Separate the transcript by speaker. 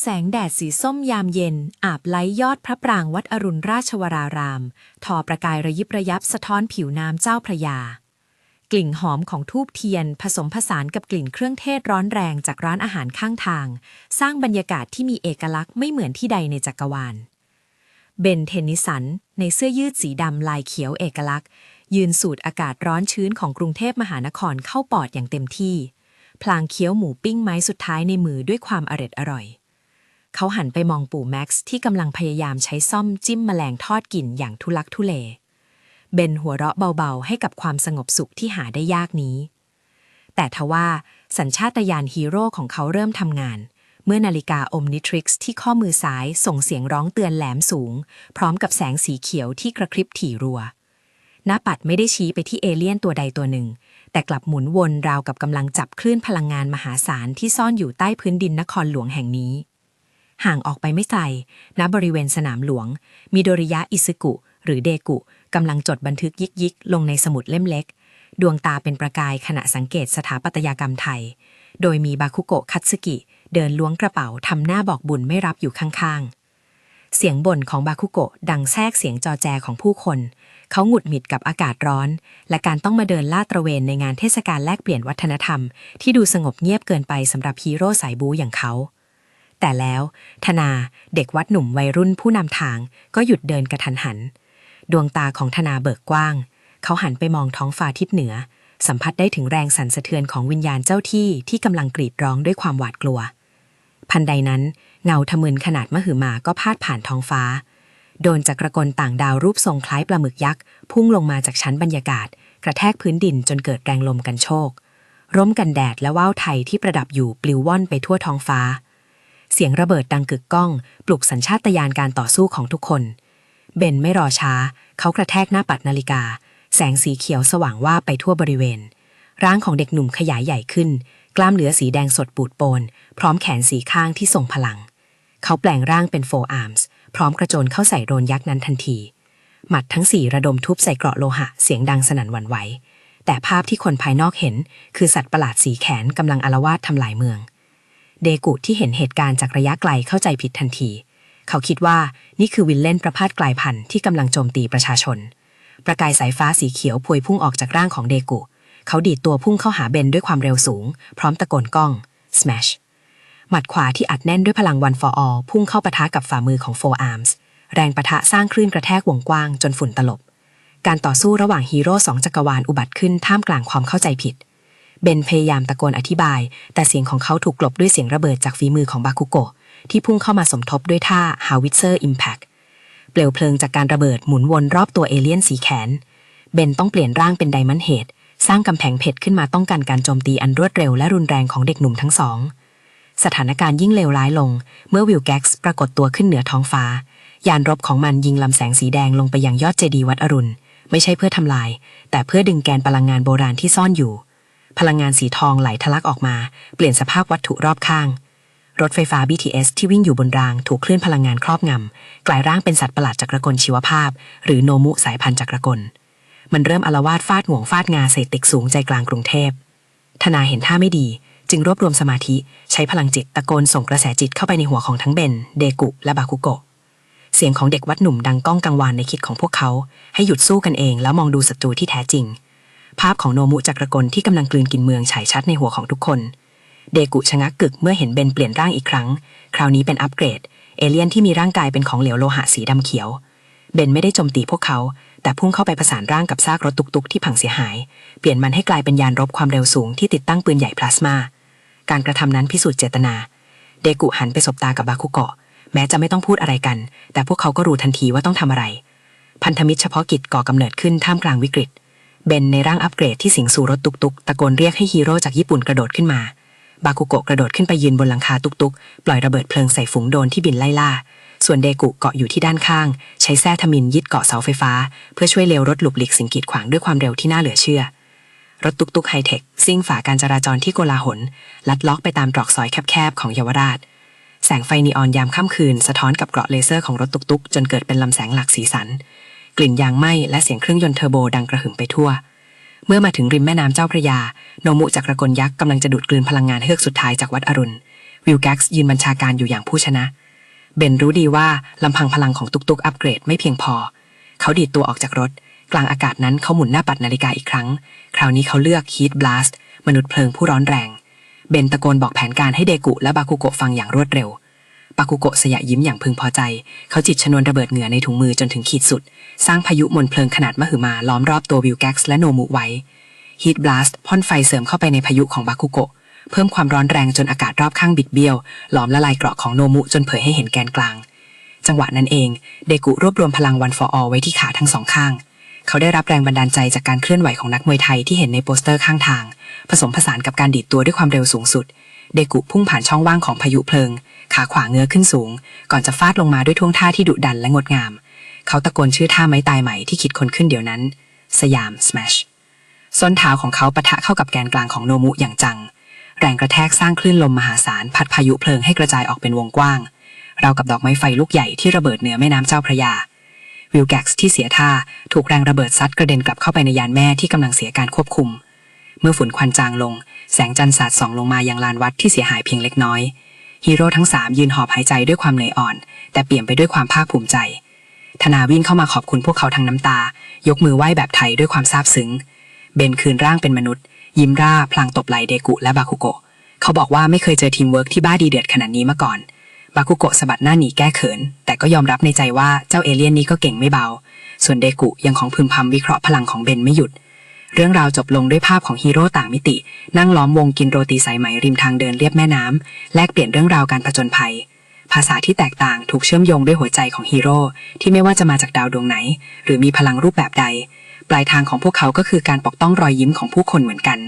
Speaker 1: แสงแดดสีส้มยามเย็น อาบไล้ยอดพระปรางวัดอรุณราชวราราม ทอประกายระยิบระยับสะท้อนผิวน้ำเจ้าพระยา กลิ่นหอมของทูบเทียน ผสมผสานกับกลิ่นเครื่องเทศร้อนแรงจากร้านอาหารข้างทาง สร้างบรรยากาศที่มีเอกลักษณ์ไม่เหมือนที่ใดในจักรวาล เบนเทนนิสัน ในเสื้อยืดสีดำลายเขียวเอกลักษณ์ ยืนสูดอากาศร้อนชื้นของกรุงเทพมหานครเข้าปอดอย่างเต็มที่ พลางเคี้ยวหมูปิ้งไม้สุดท้ายในมือด้วยความอร็ดอร่อย เขาหันไปมองปู่แม็กซ์ที่กำลังพยายามใช้ซ่อมจิ้มแมลงทอดกลิ่นอย่างทุลักทุเล เบนหัวเราะเบาๆ ให้กับความสงบสุขที่หาได้ยากนี้ แต่ทว่าสัญชาตญาณฮีโร่ของเขาเริ่มทำงาน เมื่อนาฬิกาอมนิทริกซ์ที่ข้อมือซ้ายส่งเสียงร้องเตือนแหลมสูง พร้อมกับแสงสีเขียวที่กระพริบถี่รัวหน้าปัดไม่ได้ชี้ไปที่เอเลี่ยนตัวใดตัวหนึ่ง แต่กลับหมุนวนราวกับกำลังจับคลื่นพลังงานมหาศาลที่ซ่อนอยู่ใต้พื้นดินนครหลวงแห่งนี้ ห่างออกไปไม่ไกลณบริเวณสนามหลวงมีโดริยะอิซึกุ หรือเดกุกำลังจดบันทึกยิกยิกลงในสมุดเล่มเล็ก ดวงตาเป็นประกายขณะสังเกตสถาปัตยกรรมไทย โดยมีบาคุโกะคัตสึกิ เดินล้วงกระเป๋าทำหน้าบอกบุญไม่รับอยู่ข้างๆ เสียงบ่นของบาคุโกะดังแทรกเสียงจอแจของผู้คน เขาหงุดหงิดกับอากาศร้อน และการต้องมาเดินลาดตระเวนในงานเทศกาลแลกเปลี่ยนวัฒนธรรม ที่ดูสงบเงียบเกินไปสำหรับฮีโร่สายบูอย่างเขา แต่แล้วธนาเด็กวัดหนุ่มวัยรุ่นผู้นำทางก็หยุดเดินกระทันหัน ดวงตาของธนาเบิกกว้าง เขาหันไปมองท้องฟ้าทิศเหนือ สัมผัสได้ถึงแรงสั่นสะเทือนของวิญญาณเจ้าที่ที่กำลังกรีดร้องด้วยความหวาดกลัว พันใดนั้นเงาทะมึนขนาดมหึมาก็พาดผ่านท้องฟ้า โดนจักรกลต่างดาวรูปทรงคล้ายปลาหมึกยักษ์พุ่งลงมาจากชั้นบรรยากาศ กระแทกพื้นดินจนเกิดแรงลมกันโชกร่มกันแดดและว่าวไทยที่ประดับอยู่ปลิวว่อนไปทั่วท้องฟ้า เสียงระเบิดดังกึกก้อง ปลุกสัญชาตญาณการต่อสู้ของทุกคน เบนไม่รอช้า เขากระแทกหน้าปัดนาฬิกา แสงสีเขียวสว่างว่าไปทั่วบริเวณ ร่างของเด็กหนุ่มขยายใหญ่ขึ้น กล้ามเนื้อสีแดงสดปูดโปน พร้อมแขนสีข้างที่ส่งพลัง เขาแปลงร่างเป็นโฟอาร์มส์พร้อมกระโจนเข้าใส่โรนยักษ์นั้นทันที หมัดทั้งสี่ระดมทุบใส่เกราะโลหะเสียงดังสนั่นหวั่นไหวแต่ภาพที่คนภายนอกเห็น คือสัตว์ประหลาดสีแขนกำลังอารวาสทำลายเมือง เดกุที่เห็นเหตุการณ์จากระยะไกลเข้าใจผิดทันที เขาคิดว่านี่คือวิลเล่นประพาสกลายพันธุ์ที่กำลังโจมตีประชาชน ประกายสายฟ้าสีเขียวพวยพุ่งออกจากร่างของเดกุ เขาดีดตัวพุ่งเข้าหาเบนด้วยความเร็วสูง พร้อมตะโกนก้อง smash หมัดขวาที่อัดแน่นด้วยพลัง one for all พุ่งเข้าปะทะกับฝ่ามือของ four arms แรงปะทะสร้างคลื่นกระแทกวงกว้างจนฝุ่นตลบ การต่อสู้ระหว่างฮีโร่สองจักรวาลอุบัติขึ้นท่ามกลางความเข้าใจผิด เบนพยายามตะโกนอธิบาย แต่เสียงของเขาถูกกลบด้วยเสียงระเบิดจากฝีมือของบาคุโกะที่พุ่งเข้ามาสมทบด้วยท่า Howitzer Impact เปลวเพลิงจากการระเบิดหมุนวนรอบตัวเอเลี่ยนสีแขน เบนต้องเปลี่ยนร่างเป็นไดมอนด์เฮดสร้างกำแพงเพชรขึ้นมาป้องกันการโจมตีอันรวดเร็วและรุนแรงของเด็กหนุ่มทั้งสอง สถานการณ์ยิ่งเลวร้ายลง เมื่อวิลแก๊กซ์ปรากฏตัวขึ้นเหนือท้องฟ้า ยานรบของมันยิงลำแสงสีแดงลงไปยังยอดเจดีย์วัดอรุณ ไม่ใช่เพื่อทำลาย แต่เพื่อดึงแกนพลังงานโบราณที่ซ่อนอยู่ พลังงานสีทองไหลทะลักออกมา เปลี่ยนสภาพวัตถุรอบข้าง รถไฟฟ้า BTS ที่วิ่งอยู่บนรางถูกคลื่นพลังงานครอบงำ กลายร่างเป็นสัตว์ประหลาดจักรกลชีวภาพ หรือโนมุสายพันธุ์จักรกล มันเริ่มอารวาสฟาดห่วงฟาดงาเศษตึกสูงใจกลางกรุงเทพ ธนาเห็นท่าไม่ดี จึงรวบรวมสมาธิใช้พลังจิตตะโกนส่งกระแสจิตเข้าไปในหัวของทั้งเบน เดกุ และบาคุโกะเสียงของเด็กวัดหนุ่มดังก้องกังวานในคิดของพวกเขา ให้หยุดสู้กันเองแล้วมองดูศัตรูที่แท้จริง ภาพของโนมุจักรกลที่กำลังกลืนกินเมืองฉายชัดในหัวของทุกคน เดกุชะงักกึกเมื่อเห็นเบนเปลี่ยนร่างอีกครั้ง คราวนี้เป็นอัปเกรด เอเลี่ยนที่มีร่างกายเป็นของเหลวโลหะสีดำเขียว เบนไม่ได้โจมตีพวกเขา แต่พุ่งเข้าไปประสานร่างกับซากรถตุกๆ ที่พังเสียหาย เปลี่ยนมันให้กลายเป็นยานรบความเร็วสูงที่ติดตั้งปืนใหญ่พลาสมา การกระทำนั้นพิสูจน์เจตนา เดกุหันไปสบตากับบาคุโกะแม้จะไม่ต้องพูดอะไรกัน แต่พวกเขาก็รู้ทันทีว่าต้องทำอะไร พันธมิตรเฉพาะกิจก่อกำเนิดขึ้นท่ามกลางวิกฤต เบนในร่างอัปเกรดที่สิงสู่รถตุกๆ ตะโกนเรียกให้ฮีโร่จากญี่ปุ่นกระโดดขึ้นมา บาคุโกะกระโดดขึ้นไปยืนบนหลังคาตุกๆ ปล่อยระเบิดเพลิงใส่ฝูงโดนที่บินไล่ล่า ส่วนเดกุเกาะอยู่ที่ด้านข้าง ใช้แส้ทมินยึดเกาะเสาไฟฟ้า เพื่อช่วยเลวรถหลุบหลีกสิ่งกีดขวางด้วยความเร็วที่น่าเหลือเชื่อ รถตุกๆไฮเทคซิ่งฝ่าการจราจรที่โกลาหล ลัดล็อกไปตามตรอกซอยแคบๆของเยาวราช แสงไฟนีออนยามค่ำคืน สะท้อนกับเกราะเลเซอร์ของรถตุกๆ จนเกิดเป็นลำแสงหลักสีสัน กลิ่นยางไหม้และเสียงเครื่องยนต์เทอร์โบดังกระหึ่มไปทั่ว เมื่อมาถึงริมแม่น้ำเจ้าพระยา โนมุจักรกลยักษ์กำลังจะดูดกลืนพลังงานเฮือกสุดท้ายจากวัดอรุณ
Speaker 2: วิลแก๊กซ์ยืนบัญชาการอยู่อย่างผู้ชนะ เบนรู้ดีว่าลำพังพลังของตุกตุกอัปเกรดไม่เพียงพอ เขาดีดตัวออกจากรถ กลางอากาศนั้นเขาหมุนหน้าปัดนาฬิกาอีกครั้ง คราวนี้เขาเลือกฮีทบลัสต์มนุษย์เพลิงผู้ร้อนแรง เบนตะโกนบอกแผนการให้เดกุและบาคุโกะฟังอย่างรวดเร็ว บาคุโกะสยะยิ้มอย่างพึงพอใจ เขาจิตชนวนระเบิดเหงื่อในถุงมือจนถึงขีดสุด สร้างพายุมนเพลิงขนาดมหึมาล้อมรอบตัววิลแก๊กและโนมุไว้ฮีทบลัสต์พ่นไฟเสริมเข้าไปในพายุของบาคุโกะเพิ่มความร้อนแรงจนอากาศรอบข้างบิดเบี้ยวหลอมละลายเกราะของโนมุจนเผยให้เห็นแกนกลาง จังหวะนั้นเอง เดกุรวบรวมพลังวันฟอร์อไว้ที่ขาทั้งสองข้าง เขาได้รับแรงบันดาลใจจากการเคลื่อนไหวของนักมวยไทยที่เห็นในโปสเตอร์ข้างทาง ผสมผสานกับการดีดตัวด้วยความเร็วสูงสุด เดกุพุ่งผ่านช่องว่างของพายุเพลิง ขาขวาเงื้อขึ้นสูง ก่อนจะฟาดลงมาด้วยท่วงท่าที่ดุดันและงดงาม เขาตะโกนชื่อท่าไม้ตายใหม่ที่คิดค้นขึ้นเดี๋ยวนั้น สยาม smash ส้นเท้าของเขาปะทะเข้ากับแกนกลางของโนมุอย่างจัง แรงกระแทกสร้างคลื่นลมมหาศาลพัดพายุเพลิงให้กระจายออกเป็นวงกว้างเรากับดอกไม้ไฟลูกใหญ่ที่ระเบิดเหนือแม่น้ำเจ้าพระยา วิลแก็กซ์ที่เสียท่าถูกแรงระเบิดซัดกระเด็นกลับเข้าไปในยานแม่ที่กำลังเสียการควบคุม เมื่อฝุ่นควันจางลง แสงจันทร์สาดส่องลงมายังลานวัดที่เสียหายเพียงเล็กน้อย ฮีโร่ทั้งสามยืนหอบหายใจด้วยความเหนื่อยอ่อน แต่เปี่ยมไปด้วยความภาคภูมิใจ ธนาวิ่งเข้ามาขอบคุณพวกเขาทั้งน้ำตา ยกมือไหว้แบบไทยด้วยความซาบซึ้ง เบนคืนร่างเป็นมนุษย์ ยิ้มร่าพลางตบไหล่เดกุและบาคุโกะ เขาบอกว่าไม่เคยเจอทีมเวิร์กที่บ้าดีเดือดขนาดนี้มาก่อน บาคุโกะสะบัดหน้าหนีแก้เขิน แต่ก็ยอมรับในใจว่าเจ้าเอเลี่ยนนี้ก็เก่งไม่เบา ส่วนเดกุยังของพึมพำวิเคราะห์พลังของเบนไม่หยุด เรื่องราวจบลงด้วยภาพของฮีโร่ต่างมิติ นั่งล้อมวงกินโรตีสายไหมริมทางเดินเรียบแม่น้ำแลกเปลี่ยนเรื่องราวการผจญภัย ภาษาที่แตกต่างถูกเชื่อมโยงด้วยหัวใจของฮีโร่ที่ไม่ว่าจะมาจากดาวดวงไหน หรือมีพลังรูปแบบใด ปลายทางของพวกเขาก็คือการปกป้องรอยยิ้มของผู้คนเหมือนกัน